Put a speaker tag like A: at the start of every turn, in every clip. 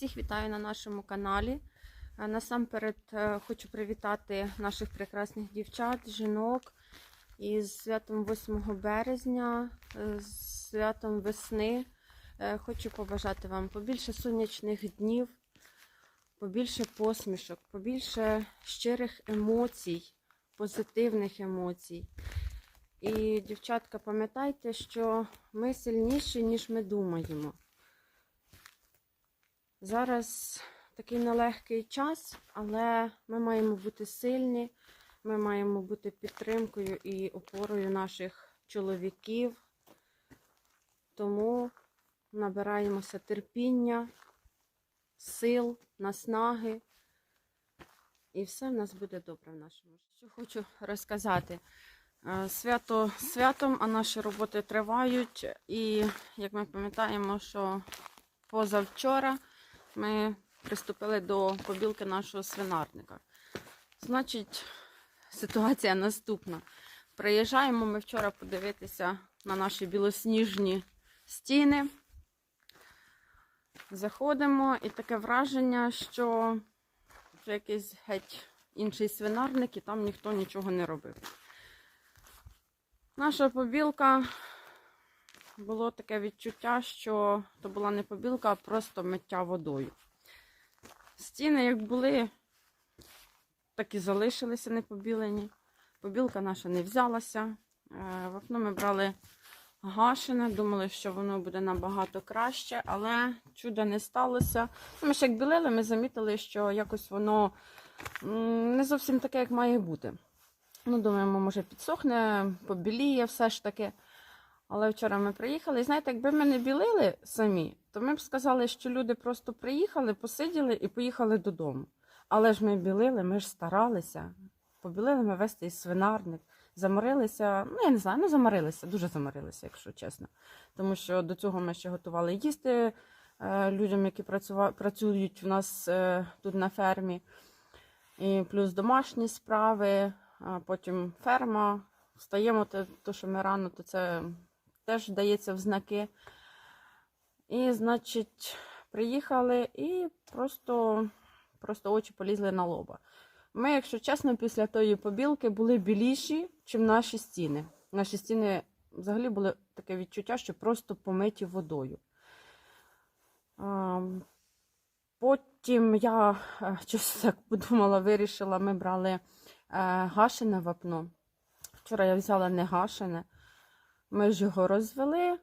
A: Всіх вітаю на нашому каналі. Е, Насамперед е, хочу привітати наших прекрасних дівчат, жінок із святом 8 березня, е, з святом весни. Хочу побажати вам побільше сонячних днів, побільше посмішок, побільше щирих емоцій, позитивних емоцій. І, дівчатка, пам'ятайте, що ми сильніші, ніж ми думаємо. Зараз такий нелегкий час, але ми маємо бути сильні, ми маємо бути підтримкою і опорою наших чоловіків. Тому набираємося терпіння, сил, наснаги. І все в нас буде добре в нашому житті. Що хочу розказати. Е, Свято святом, а наші роботи тривають. І як ми пам'ятаємо, що позавчора ми приступили до побілки нашого свинарника. Значить, ситуація наступна. Приїжджаємо ми вчора подивитися на наші білосніжні стіни. Заходимо, і таке враження, що вже якийсь геть інший свинарник, і там ніхто нічого не робив. Наша побілка було таке відчуття, що то була не побілка, а просто миття водою. Стіни, як були, так і залишилися непобілені. Побілка наша не взялася. Е, В окно ми брали гашене, думали, що воно буде набагато краще, але чуда не сталося. Ну, Ми ж як білили, ми замітили, що якось воно не зовсім таке, як має бути. Ну, думаємо, може підсохне, побіліє все ж таки. Але вчора ми приїхали, і знаєте, якби ми не білили самі, то ми б сказали, що люди просто приїхали, посиділи і поїхали додому. Але ж ми білили, ми ж старалися. Побілили ми весь цей свинарник, заморилися, ну я не знаю, ну заморилися, дуже заморилися, якщо чесно. Тому що до цього ми ще готували їсти е, людям, які працюють у нас е, тут на фермі. І плюс домашні справи, а потім ферма. Встаємо, то, то, що ми рано, то це теж дається в знаки. І, значить, приїхали і просто, просто очі полізли на лоба. Ми, якщо чесно, після тої побілки були біліші, ніж наші стіни. Наші стіни взагалі були таке відчуття, що просто помиті водою. Потім я е, щось так подумала, вирішила, ми брали е, гашене вапно. Вчора я взяла не гашене. Ми ж його розвели,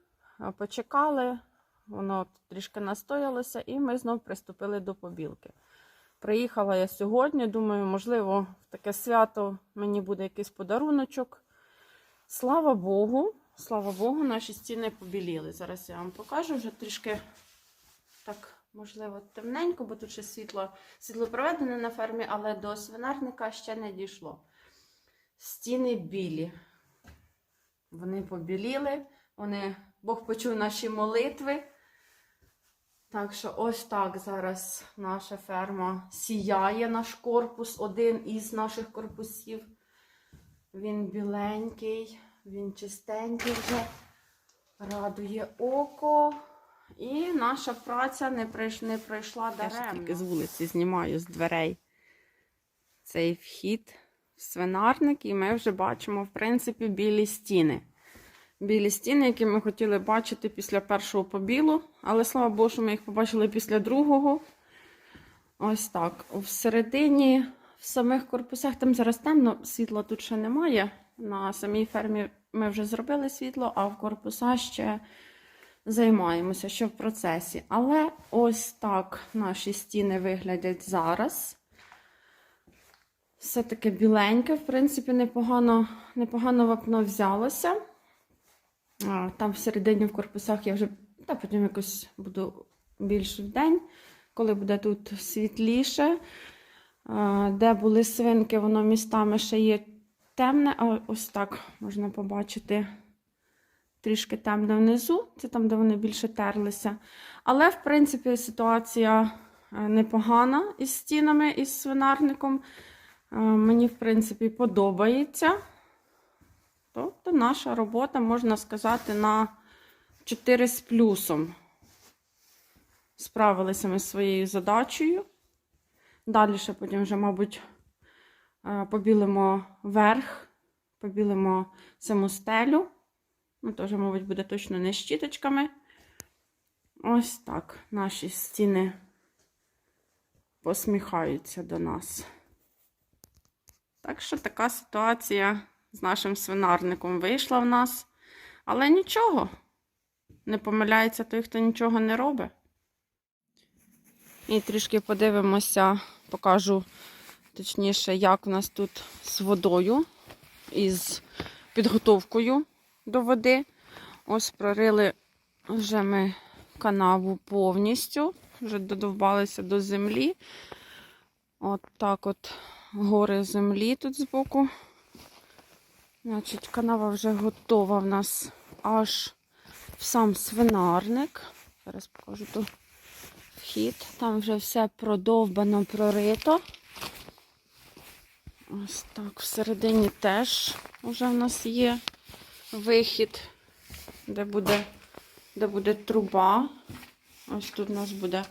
A: почекали, воно трішки настоялося, і ми знов приступили до побілки. Приїхала я сьогодні, думаю, можливо, в таке свято мені буде якийсь подаруночок. Слава Богу, слава Богу, наші стіни побіліли. Зараз я вам покажу вже трішки так, можливо, темненько, бо тут ще світло, світло проведене на фермі, але до свинарника ще не дійшло. Стіни білі. Вони побіліли, вони, Бог почув наші молитви. Так що ось так зараз наша ферма сіяє наш корпус, один із наших корпусів. Він біленький, він чистенький вже, радує око. І наша праця не, прийш... не пройшла даремно. Тільки з вулиці знімаю з дверей цей вхід свинарник, і ми вже бачимо, в принципі, білі стіни. Білі стіни, які ми хотіли бачити після першого побілу, але слава Богу, що ми їх побачили після другого. Ось так. Всередині, в самих корпусах, там зараз темно, світла тут ще немає. На самій фермі ми вже зробили світло, а в корпусах ще займаємося, що в процесі. Але ось так наші стіни виглядять зараз. Все таке біленьке, в принципі, непогано, непогано вапно взялося. Там всередині в корпусах я вже та потім якось буду більш в день, коли буде тут світліше. Де були свинки, воно містами ще є темне, а ось так можна побачити трішки темне внизу, це там, де вони більше терлися. Але, в принципі, ситуація е, непогана із стінами, із свинарником. Е, Мені, в принципі, подобається. Тобто наша робота, можна сказати, на 4 з плюсом. справилися ми з своєю задачею. Далі ще потім вже, мабуть, е, побілимо верх, побілимо саму стелю. Ну, теж, мабуть, буде точно не щіточками. Ось так наші стіни посміхаються до нас. Так що така ситуація з нашим свинарником вийшла в нас. Але нічого. Не помиляється той, хто нічого не робить. І трішки подивимося, покажу точніше, як у нас тут з водою із підготовкою до води. Ось прорили вже ми канаву повністю, вже додовбалися до землі. От так от гори землі тут збоку. Значить, канава вже готова в нас аж в сам свинарник. Зараз покажу тут вхід. Там вже все продовбано, прорито. Ось так, всередині теж вже в нас є вихід, де буде, де буде труба. Ось тут у нас буде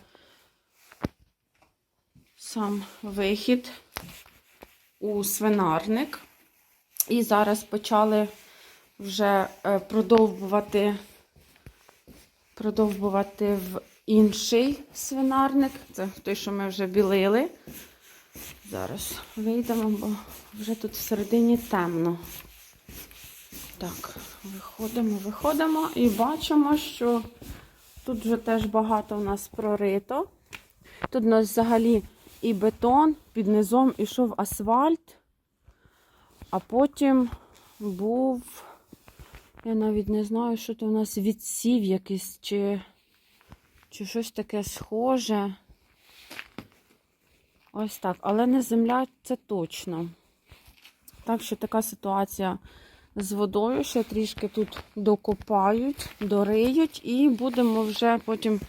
A: сам вихід у свинарник. І зараз почали вже е, продовбувати, продовбувати в інший свинарник. Це той, що ми вже білили. Зараз вийдемо, бо вже тут всередині темно. Так, виходимо, виходимо і бачимо, що тут вже теж багато у нас прорито. Тут у нас взагалі і бетон, під низом ішов асфальт, а потім був, я навіть не знаю, що то у нас відсів якийсь, чи, чи щось таке схоже. Ось так, але не земля, це точно. Так що така ситуація з водою. Ще трішки тут докопають, дориють, і будемо вже потім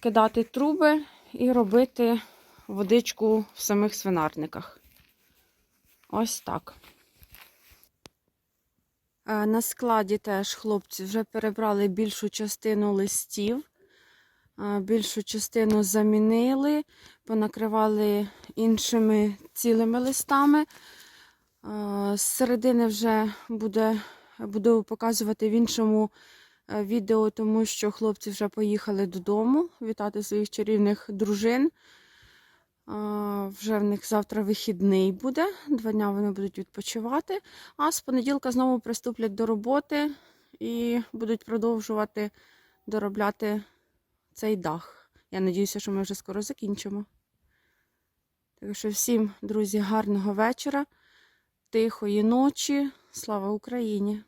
A: кидати труби і робити водичку в самих свинарниках. Ось так. Е, На складі теж хлопці вже перебрали більшу частину листів. Е, Більшу частину замінили, понакривали іншими цілими листами. Е, З середини вже буде, буду показувати в іншому відео, тому що хлопці вже поїхали додому вітати своїх чарівних дружин. Вже в них завтра вихідний буде. Два дня вони будуть відпочивати. А з понеділка знову приступлять до роботи і будуть продовжувати доробляти цей дах. Я надіюся, що ми вже скоро закінчимо. Так що всім, друзі, гарного вечора, тихої ночі. Слава Україні!